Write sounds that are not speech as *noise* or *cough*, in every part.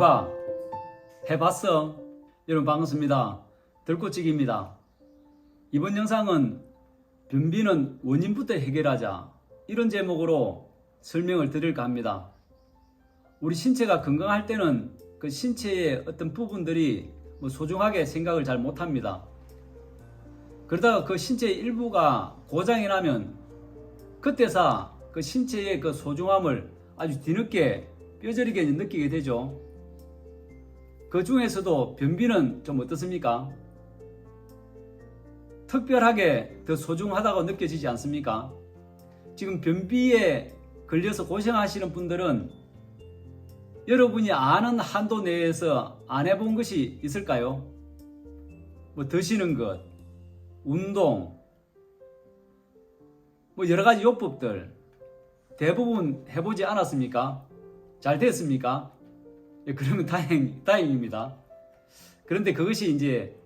이봐 해봤어? 여러분 반갑습니다. 들꽃찌기입니다. 이번 영상은 변비는 원인부터 해결하자 이런 제목으로 설명을 드릴까 합니다. 우리 신체가 건강할 때는 그 신체의 어떤 부분들이 뭐 소중하게 생각을 잘 못합니다. 그러다가 그 신체의 일부가 고장이 나면 그때서 그 신체의 그 소중함을 아주 뒤늦게 뼈저리게 느끼게 되죠. 그 중에서도 변비는 좀 어떻습니까? 특별하게 더 소중하다고 느껴지지 않습니까? 지금 변비에 걸려서 고생하시는 분들은 여러분이 아는 한도 내에서 안 해본 것이 있을까요? 뭐 드시는 것, 운동, 뭐 여러 가지 요법들 대부분 해보지 않았습니까? 잘 됐습니까? 예, 그러면 다행, 다행입니다. 그런데 그것이 이제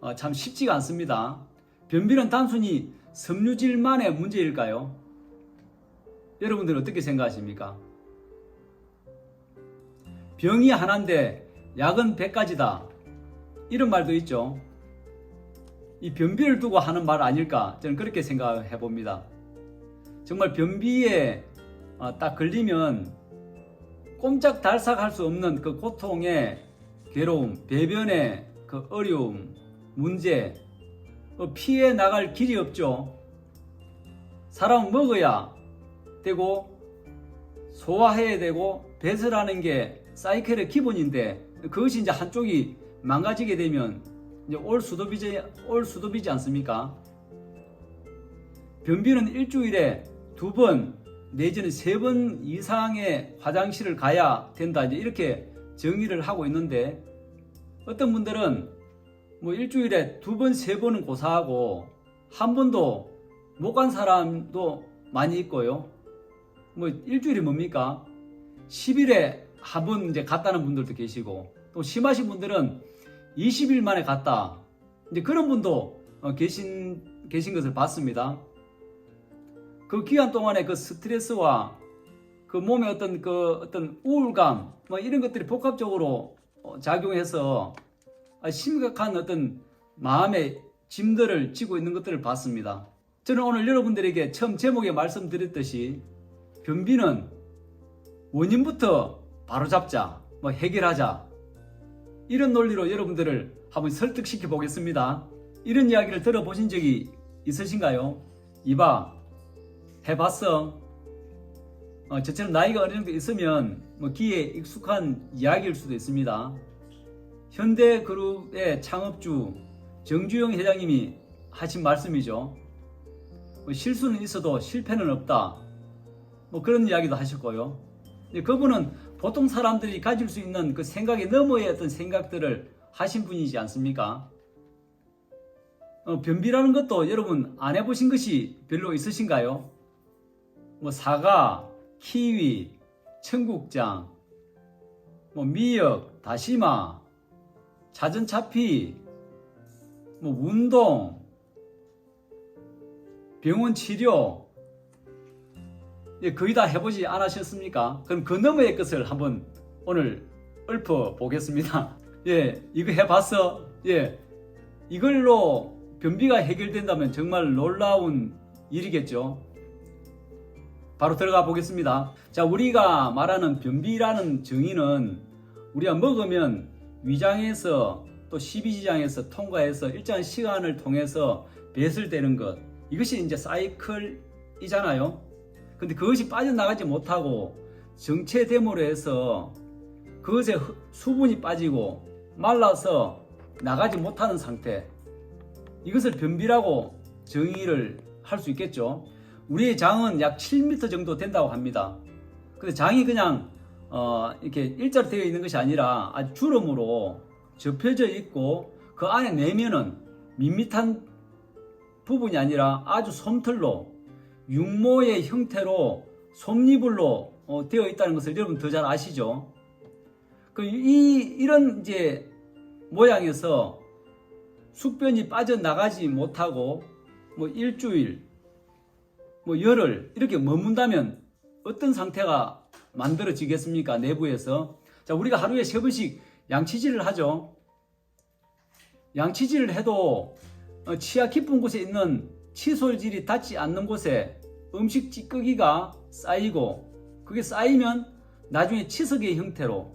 어, 참 쉽지가 않습니다. 변비는 단순히 섬유질만의 문제일까요? 여러분들 어떻게 생각하십니까? 병이 하나인데 약은 100가지다. 이런 말도 있죠. 이 변비를 두고 하는 말 아닐까? 저는 그렇게 생각해 봅니다. 정말 변비에 어, 딱 걸리면 꼼짝달싹 할 수 없는 그 고통의 괴로움, 배변의 그 어려움, 문제, 어, 피해 나갈 길이 없죠. 사람은 먹어야 되고 소화해야 되고 배설하는 게 사이클의 기본인데 그것이 이제 한쪽이 망가지게 되면 이제 올 수도 비지 올 수도 비지 않습니까? 변비는 일주일에 두 번 내지는 세 번 이상의 화장실을 가야 된다 이제 이렇게 정의를 하고 있는데 어떤 분들은 뭐 일주일에 두 번, 세 번은 고사하고 한 번도 못 간 사람도 많이 있고요. 뭐 일주일이 뭡니까? 10일에 한 번 이제 갔다는 분들도 계시고 또 심하신 분들은 20일 만에 갔다. 이제 그런 분도 어, 계신 계신 것을 봤습니다. 그 기간 동안에 그 스트레스와 그 몸의 어떤 그 어떤 우울감 뭐 이런 것들이 복합적으로 어, 작용해서 심각한 어떤 마음의 짐들을 지고 있는 것들을 봤습니다. 저는 오늘 여러분들에게 처음 제목에 말씀드렸듯이 변비는 원인부터 바로 잡자, 뭐 해결하자 이런 논리로 여러분들을 한번 설득시켜 보겠습니다. 이런 이야기를 들어보신 적이 있으신가요? 이봐, 해봤어. 어, 저처럼 나이가 어느 정도 있으면 뭐 기에 익숙한 이야기일 수도 있습니다. 현대그룹의 창업주 정주영 회장님이 하신 말씀이죠. 뭐 실수는 있어도 실패는 없다. 뭐 그런 이야기도 하셨고요. 그분은 보통 사람들이 가질 수 있는 그 생각의 너머의 어떤 생각들을 하신 분이지 않습니까? 어, 변비라는 것도 여러분 안 해보신 것이 별로 있으신가요? 뭐 사과, 키위, 청국장, 뭐 미역, 다시마, 자전차피, 뭐 운동, 병원 치료, 예, 거의 다 해보지 않으셨습니까? 그럼 그 너머의 것을 한번 오늘 읊어 보겠습니다. *laughs* 예, 이거 해봤어? 예, 이걸로 변비가 해결된다면 정말 놀라운 일이겠죠. 바로 들어가 보겠습니다. 자, 우리가 말하는 변비라는 정의는 우리가 먹으면 위장에서 또 십이지장에서 통과해서 일정한 시간을 통해서 배설되는 것. 이것이 이제 사이클이잖아요. 근데 그것이 빠져나가지 못하고 정체됨으로 해서 그것에 수분이 빠지고 말라서 나가지 못하는 상태. 이것을 변비라고 정의를 할 수 있겠죠. 우리의 장은 약 7m 정도 된다고 합니다. 근데 장이 그냥 어, 이렇게 일자로 되어 있는 것이 아니라 아주 주름으로 접혀져 있고 그 안에 내면은 밋밋한 부분이 아니라 아주 솜털로 육모의 형태로 솜니불로 어, 되어 있다는 것을 여러분 더 잘 아시죠? 그 이 이런 이제 모양에서 숙변이 빠져나가지 못하고 뭐 일주일 뭐 열흘 이렇게 머문다면 어떤 상태가 만들어지겠습니까? 내부에서 자, 우리가 하루에 세 번씩 양치질을 하죠. 양치질을 해도 어, 치아 깊은 곳에 있는 칫솔질이 닿지 않는 곳에 음식 찌꺼기가 쌓이고 그게 쌓이면 나중에 치석의 형태로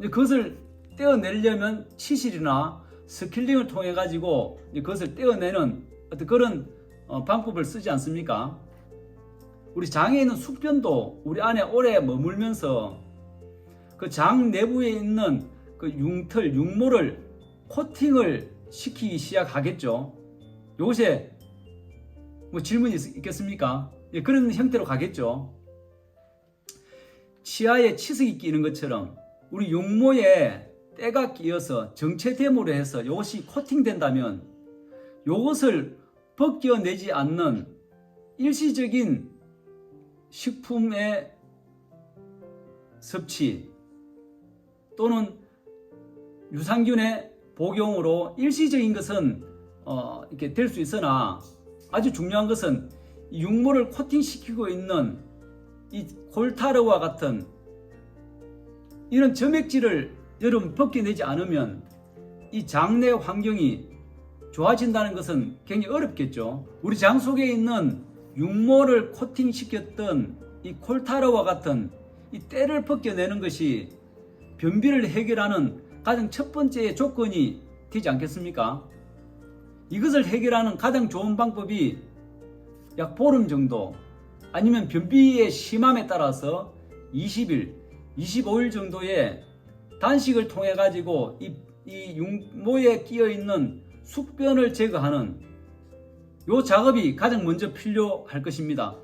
그것을 떼어내려면 치실이나 스킬링을 통해 가지고 그것을 떼어내는 어떤 그런 어, 방법을 쓰지 않습니까? 우리 장에 있는 숙변도 우리 안에 오래 머물면서 그 장 내부에 있는 그 융털, 융모를 코팅을 시키기 시작하겠죠. 요새 뭐 질문이 있- 있겠습니까? 예, 그런 형태로 가겠죠. 치아에 치석이 끼는 것처럼 우리 용모에 때가 끼어서 정체됨으로 해서 이것이 코팅된다면 이것을 벗겨내지 않는 일시적인 식품의 섭취 또는 유산균의 복용으로 일시적인 것은 어, 이렇게 될 수 있으나 아주 중요한 것은 이 육모를 코팅시키고 있는 이 콜타르와 같은 이런 점액질을 여러분 벗겨내지 않으면 이 장내 환경이 좋아진다는 것은 굉장히 어렵겠죠. 우리 장 속에 있는 육모를 코팅시켰던 이 콜타르와 같은 이 때를 벗겨내는 것이 변비를 해결하는 가장 첫 번째 조건이 되지 않겠습니까? 이것을 해결하는 가장 좋은 방법이 약 보름 정도 아니면 변비의 심함에 따라서 20일, 25일 정도의 단식을 통해 가지고 이, 이 육모에 끼어 있는 숙변을 제거하는 요 작업이 가장 먼저 필요할 것입니다.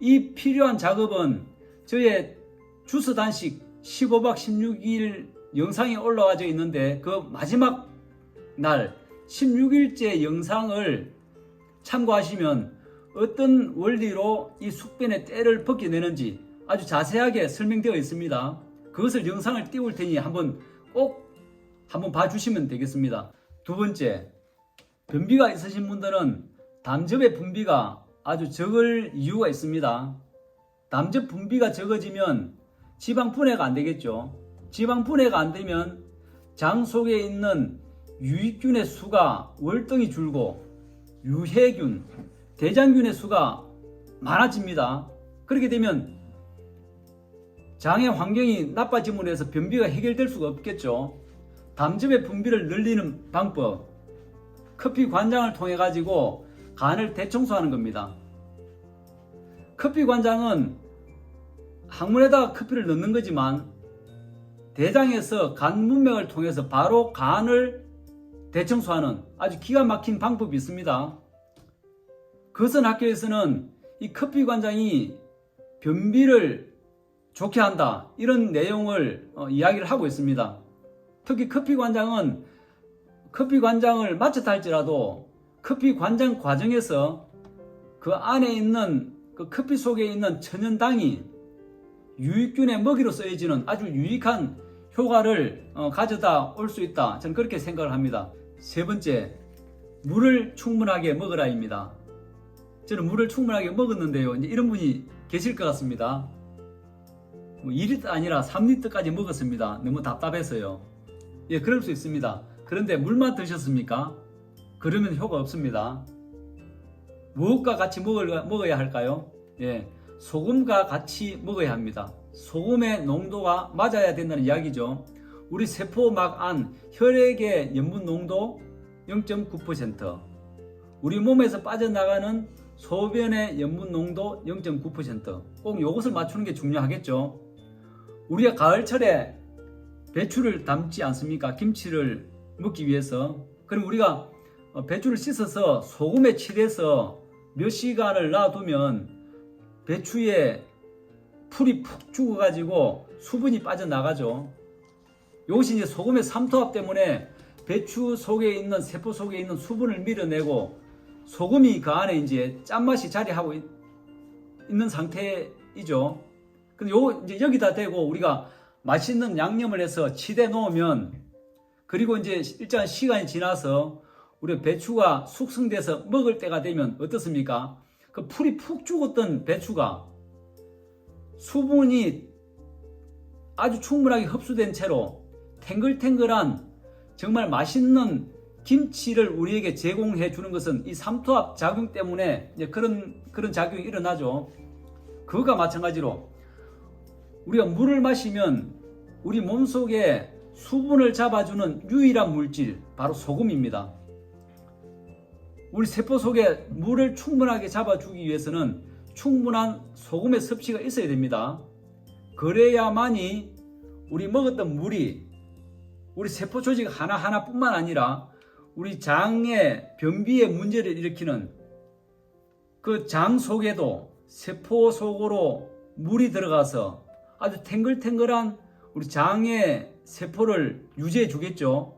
이 필요한 작업은 저의 주스 단식 15박 16일 영상이 올라와져 있는데 그 마지막 날 16일째 영상을 참고하시면 어떤 원리로 이 숙변의 때를 벗겨내는지 아주 자세하게 설명되어 있습니다. 그것을 영상을 띄울 테니 한번 꼭 한번 봐주시면 되겠습니다. 두 번째, 변비가 있으신 분들은 담즙의 분비가 아주 적을 이유가 있습니다. 담즙 분비가 적어지면 지방 분해가 안 되겠죠. 지방 분해가 안 되면 장 속에 있는 유익균의 수가 월등히 줄고 유해균, 대장균의 수가 많아집니다. 그렇게 되면 장의 환경이 나빠짐으로 해서 변비가 해결될 수가 없겠죠. 담즙의 분비를 늘리는 방법, 커피 관장을 통해 가지고 간을 대청소하는 겁니다. 커피 관장은 항문에다가 커피를 넣는 거지만 대장에서 간 문맥을 통해서 바로 간을 대청소하는 아주 기가 막힌 방법이 있습니다. 거선 학교에서는 이 커피 관장이 변비를 좋게 한다 이런 내용을 어, 이야기를 하고 있습니다. 특히 커피 관장은 커피 관장을 마쳤다 할지라도 커피 관장 과정에서 그 안에 있는 그 커피 속에 있는 천연당이 유익균의 먹이로 쓰여지는 아주 유익한 효과를 어, 가져다 올 수 있다. 저는 그렇게 생각을 합니다. 세 번째, 물을 충분하게 먹으라입니다. 저는 물을 충분하게 먹었는데요. 이제 이런 분이 계실 것 같습니다. 뭐 2리터 아니라 3리터까지 먹었습니다. 너무 답답해서요. 예, 그럴 수 있습니다. 그런데 물만 드셨습니까? 그러면 효과 없습니다. 무엇과 같이 먹을, 먹어야 할까요? 예, 소금과 같이 먹어야 합니다. 소금의 농도가 맞아야 된다는 이야기죠. 우리 세포막 안 혈액의 염분 농도 0.9%, 우리 몸에서 빠져나가는 소변의 염분 농도 0.9%꼭 이것을 맞추는 게 중요하겠죠. 우리가 가을철에 배추를 담지 않습니까? 김치를 먹기 위해서. 그럼 우리가 어, 배추를 씻어서 소금에 칠해서 몇 시간을 놔두면 배추에 풀이 푹 죽어가지고 수분이 빠져나가죠. 이것이 이제 소금의 삼투압 때문에 배추 속에 있는 세포 속에 있는 수분을 밀어내고 소금이 그 안에 이제 짠맛이 자리하고 있, 는 상태이죠. 근데 요 이제 여기다 대고 우리가 맛있는 양념을 해서 치대 놓으면 그리고 이제 일정한 시간이 지나서 우리 배추가 숙성돼서 먹을 때가 되면 어떻습니까? 그 풀이 푹 죽었던 배추가 수분이 아주 충분하게 흡수된 채로 탱글탱글한 정말 맛있는 김치를 우리에게 제공해 주는 것은 이 삼투압 작용 때문에 그런 그런 작용이 일어나죠. 그거가 마찬가지로 우리가 물을 마시면 우리 몸속에 수분을 잡아주는 유일한 물질 바로 소금입니다. 우리 세포 속에 물을 충분하게 잡아주기 위해서는 충분한 소금의 섭취가 있어야 됩니다. 그래야만이 우리 먹었던 물이 우리 세포 조직 하나하나뿐만 아니라 우리 장의 변비의 문제를 일으키는 그 장 속에도 세포 속으로 물이 들어가서 아주 탱글탱글한 우리 장의 세포를 유지해 주겠죠.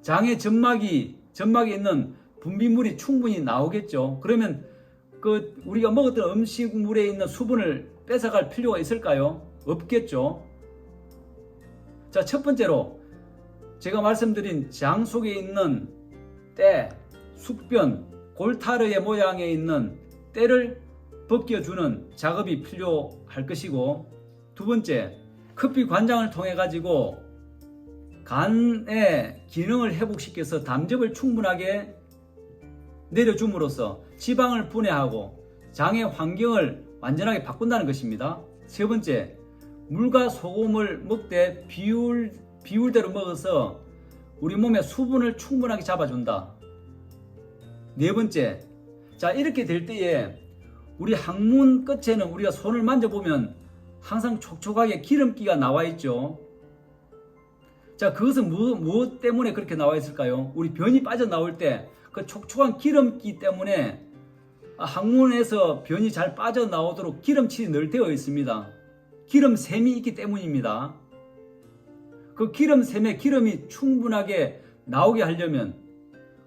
장의 점막이 점막에 있는 분비물이 충분히 나오겠죠. 그러면 그 우리가 먹었던 음식물에 있는 수분을 뺏어갈 필요가 있을까요? 없겠죠. 자, 첫 번째로 제가 말씀드린 장 속에 있는 때, 숙변, 골타르의 모양에 있는 때를 벗겨주는 작업이 필요할 것이고 두 번째, 커피 관장을 통해 가지고 간의 기능을 회복시켜서 담즙을 충분하게 내려줌으로써 지방을 분해하고 장의 환경을 완전하게 바꾼다는 것입니다. 세 번째, 물과 소금을 먹되 비율, 비율대로 먹어서 우리 몸에 수분을 충분하게 잡아준다. 네 번째, 자, 이렇게 될 때에 우리 항문 끝에는 우리가 손을 만져보면 항상 촉촉하게 기름기가 나와 있죠. 자, 그것은 무, 무엇 때문에 그렇게 나와 있을까요? 우리 변이 빠져나올 때 그 촉촉한 기름기 때문에 항문에서 변이 잘 빠져나오도록 기름칠이 늘 되어 있습니다. 기름샘이 있기 때문입니다. 그 기름샘에 기름이 충분하게 나오게 하려면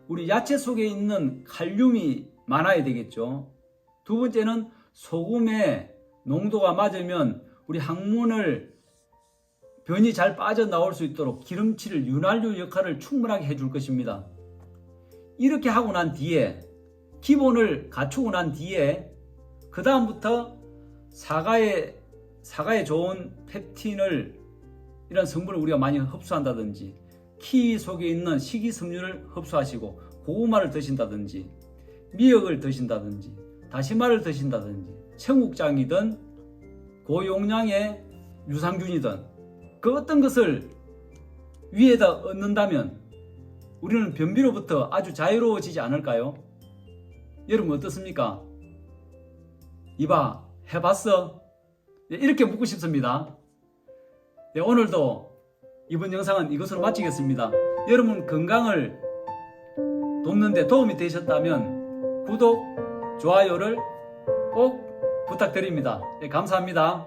우리 야채 속에 있는 칼륨이 많아야 되겠죠. 두 번째는 소금의 농도가 맞으면 우리 항문을 변이 잘 빠져나올 수 있도록 기름칠을 윤활유 역할을 충분하게 해줄 것입니다. 이렇게 하고 난 뒤에 기본을 갖추고 난 뒤에 그 다음부터 사과에 사과에 좋은 펩틴을 이런 성분을 우리가 많이 흡수한다든지 키위 속에 있는 식이섬유를 흡수하시고 고구마를 드신다든지 미역을 드신다든지 다시마를 드신다든지 청국장이든 고용량의 유산균이든 그 어떤 것을 위에다 얻는다면 우리는 변비로부터 아주 자유로워지지 않을까요? 여러분 어떻습니까? 이봐 해봤어? 네, 이렇게 묻고 싶습니다. 네, 오늘도 이번 영상은 이것으로 마치겠습니다. 여러분 건강을 돕는데 도움이 되셨다면 구독, 좋아요를 꼭 부탁드립니다. 네, 감사합니다.